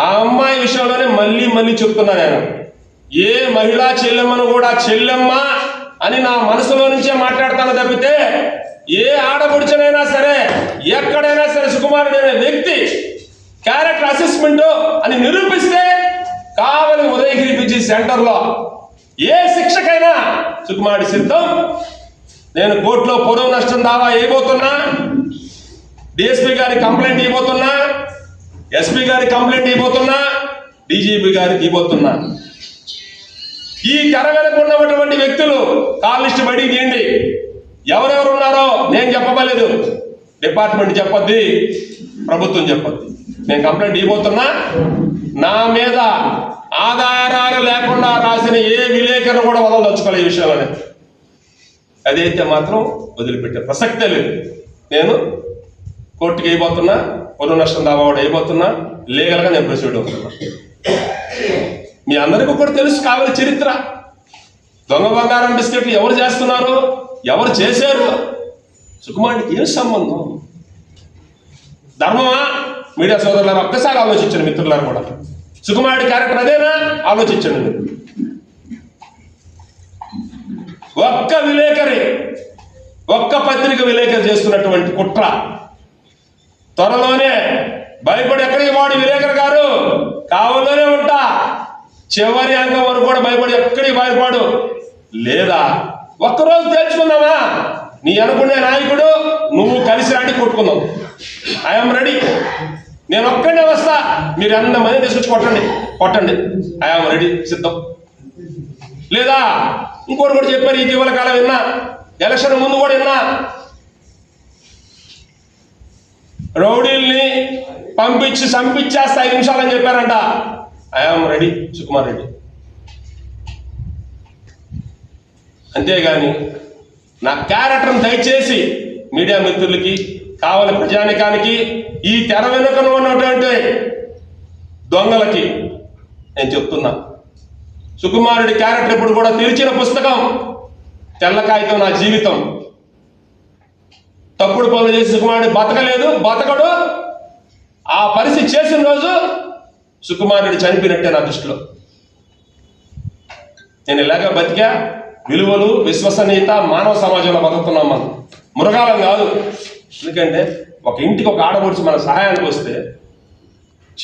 ఆ అమ్మాయి విషయంలోనే మళ్ళీ మళ్ళీ చెప్తున్నా నేను. ఏ మహిళా చెల్లెమ్మను కూడా చెల్లెమ్మ అని నా మనసులో నుంచే మాట్లాడతాను తప్పితే ఏ ఆడపడుచునైనా సరే ఎక్కడైనా సరే సుకుమారుడు అనే వ్యక్తి క్యారెక్టర్ అసెస్మెంట్ అని నిరూపిస్తే కావలి ఉదయగిరి పిజి సెంటర్లో ఏ శిక్షకైనా సుకుమారుడు సిద్ధం. నేను కోర్టులో పొడవు నష్టం దావా వేయబోతున్నా డిఎస్పీ గారి కంప్లైంట్ ఇవ్వబోతున్నా ఎస్పీ గారి కంప్లైంట్ ఇవ్వబోతున్నా డీజీపీ గారికి ఇవ్వబోతున్నా. ఈ తెర వెనక ఉన్నటువంటి వ్యక్తులు కాల్ లిస్ట్ బడి తీయండి. ఎవరెవరు ఉన్నారో నేను చెప్పబలేదు డిపార్ట్మెంట్ చెప్పొద్ది ప్రభుత్వం చెప్పొద్ది. నేను కంప్లైంట్ ఇవ్వబోతున్నా నా మీద ఆధారాలు లేకుండా రాసిన ఏ విలేకరులు కూడా వదలదలుచుకోలే ఈ విషయంలోనే అదైతే మాత్రం వదిలిపెట్టే ప్రసక్తే లేదు. నేను కోర్టుకి అయిపోతున్నా పొరుగు నష్టం దావా అయిపోతున్నా లీగల్గా నేను ప్రొసీడ్ అవుతున్నా. మీ అందరికీ కూడా తెలుసు కావాలి చరిత్ర. దొంగ బంగారం బిస్కెట్లు ఎవరు చేస్తున్నారు ఎవరు చేశారు? సుకుమారుడికి ఏం సంబంధం? ధర్మమా? మీడియా సోదరులారా ఒక్కసారి ఆలోచించండి మిత్రులారు కూడా. సుకుమారుడి క్యారెక్టర్ అదేనా? ఆలోచించండి. మీరు ఒక్క విలేకరి ఒక్క పత్రిక విలేకరి చేస్తున్నటువంటి కుట్ర. త్వరలోనే భయపడి ఎక్కడికి వాడు విలేకరు గారు? కావలోనే ఉంటా. చివరి అంగం వరకు కూడా భయపడి ఎక్కడికి భయపడు లేదా? ఒక్కరోజు తెలుసుకుందామా నీ అనుకునే నాయకుడు నువ్వు కలిసి రాడి కొట్టుకుందాం. ఐఎమ్ రెడీ నేను ఒక్కడే వస్తా. మీరు ఎంతమంది తీసుకొచ్చి కొట్టండి. కొట్టండి. ఐఎమ్ రెడీ సిద్ధం. లేదా? ఇంకోటి కూడా చెప్పారు ఇటీవల కాలం విన్నా. ఎలక్షన్ ముందు కూడా విన్నా. రౌడీల్ని పంపించి చంపించేస్తా ఐదు నిమిషాలని చెప్పారంట. I am ready Sukumar Reddy. అంతేగాని నా క్యారెక్టర్ని దయచేసి మీడియా మిత్రులకి కావలి ప్రజానికానికి ఈ తెర వెనుకన ఉన్నటువంటి దొంగలకి నేను చెప్తున్నా. సుకుమారుడి క్యారెక్టర్ ఇప్పుడు కూడా తెరిచిన పుస్తకం తెల్ల కాగితం నా జీవితం. తప్పుడు పనులు చేసి సుకుమారుడు బతకలేదు బతకడు. ఆ పరిస్థితి చేసిన రోజు సుకుమారుడు చనిపోయినట్టే నా దృష్టిలో. నేను ఇలాగ బతికా విలువలు విశ్వసనీయత మానవ సమాజంలో బతుకుతున్నాం మనం. మృగాలం కాదు. ఎందుకంటే ఒక ఇంటికి ఒక ఆడపడుచు మన సహాయానికి వస్తే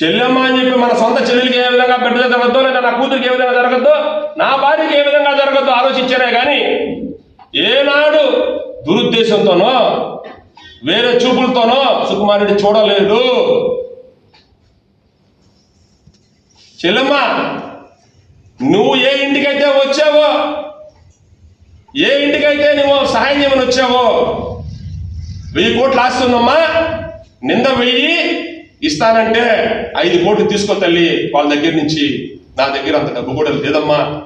చెల్లెమ్మ అని చెప్పి మన సొంత చెల్లెలకి ఏ విధంగా బిడ్డ జరగద్దో లేదా నా కూతురికి ఏ విధంగా జరగద్దు నా భార్యకి ఏ విధంగా జరగద్దు ఆలోచించారే కానీ ఏనాడు దురుద్దేశంతోనో వేరే చూపులతోనో సుకుమారుడు చూడలేదు చెల్లెమ్మ నువ్వు ఏ ఇంటికైతే వచ్చావో ఏ ఇంటికైతే నువ్వు సహాయం చేయమని వచ్చావో వెయ్యి కోట్లు ఆస్తుందమ్మా నింద వెయ్యి ఇస్తానంటే ఐదు కోట్లు తీసుకో తల్లి వాళ్ళ దగ్గర నుంచి. నా దగ్గర అంత డబ్బు కూడా లేదమ్మా.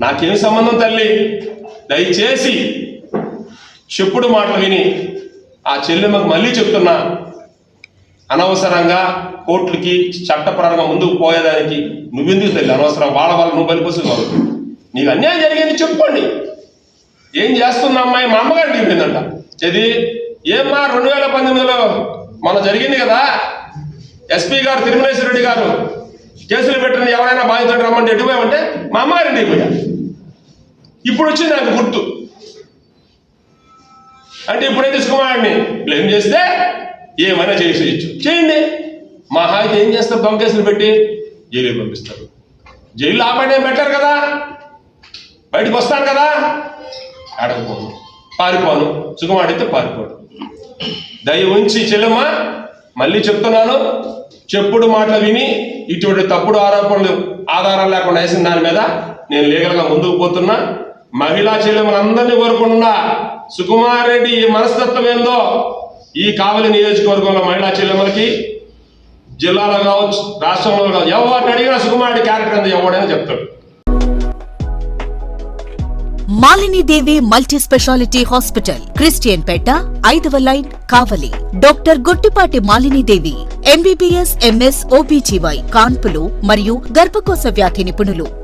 నాకేం సంబంధం తల్లి? దయచేసి చెప్పుడు మాటలు విని ఆ చెల్లెమ్మకు మళ్ళీ చెప్తున్నా అనవసరంగా కోర్టులకి చట్టపరంగా ముందుకు పోయేదానికి నువ్వెందుకు తల్లి అనవసరం? వాళ్ళ వాళ్ళ నువ్వు బలిపోసి వాళ్ళు నీకు అన్యాయం జరిగింది చెప్పుకోండి. ఏం చేస్తున్న అమ్మాయి? మా అమ్మగారు చెప్పిందంట ఇది ఏమ్మా రెండు వేల పంతొమ్మిదిలో మన జరిగింది కదా? ఎస్పీ గారు తిరుమలేశ్వర రెడ్డి గారు కేసులు పెట్టిన ఎవరైనా బాధితుడు రమ్మంటే ఎటుపోయామంటే మా అమ్మారింటికి పోయా. ఇప్పుడు వచ్చింది నాకు గుర్తు. అంటే ఇప్పుడైతే సుకుమారుడిని బ్లేమ్ చేస్తే ఏమైనా చేసేయచ్చు. చేయండి. మా హాయికి ఏం చేస్తారు? దొంగ కేసులు పెట్టి జైలు పంపిస్తారు. జైలు ఆపడే బెటర్ కదా. బయటకు వస్తాను కదా. అడగపోను పారిపోను. సుఖమాడితే పారిపోను దయ ఉంచి చెల్లెమ్మ మళ్ళీ చెప్తున్నాను. చెప్పుడు మాటలు విని ఇటువంటి తప్పుడు ఆరోపణలు ఆధారం లేకుండా వేసిన దాని మీద నేను లీగల్గా ముందుకు పోతున్నా. మహిళా చెల్లెమ్మలందరినీ కోరుకుంటున్నా. సుకుమార్ రెడ్డి ఈ మనస్తత్వం ఏందో ఈ కావలి నియోజకవర్గంలో మహిళా చెల్లెమ్మలకి జిల్లాలో కావచ్చు రాష్ట్రంలో కావచ్చు ఎవరిని అడిగినా సుకుమారుడి క్యారెక్టర్ అంత ఎవడని చెప్తాడు. Malinidevi multi speciality hospital Christian Peta ఐదవ line Kavali. Doctor Guttipati Malinidevi MBBS MS OBGY కాన్పులు మరియు గర్భకోశ వ్యాధి నిపుణులు.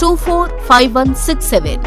two four five one six seven